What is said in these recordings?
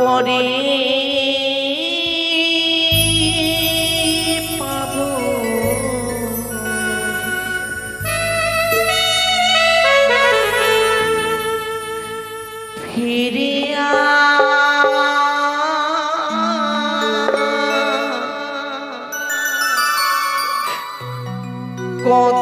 পরে পাবো। ফিরে কতদিন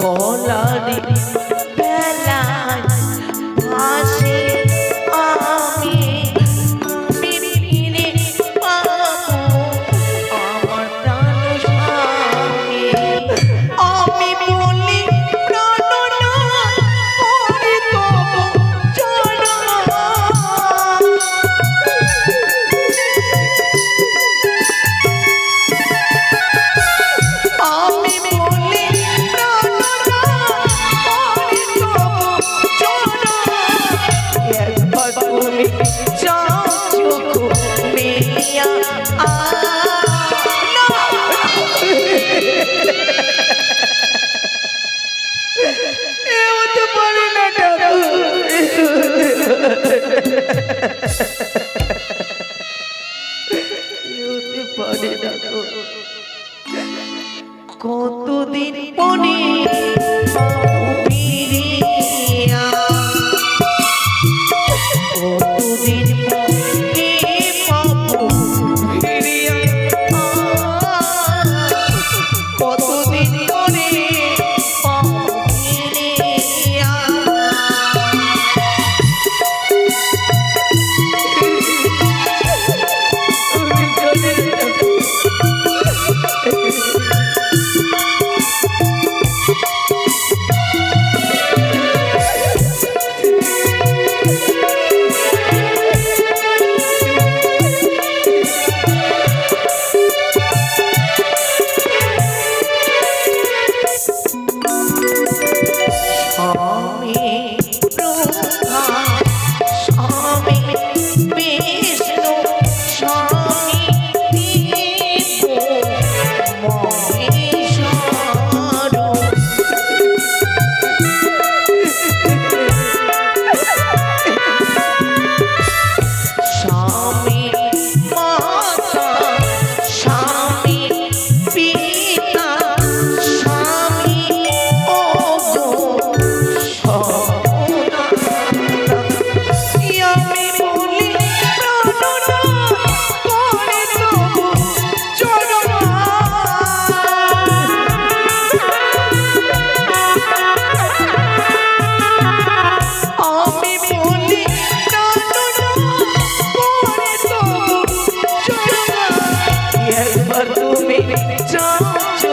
কলারি যেতে পারে না কতদিন পরে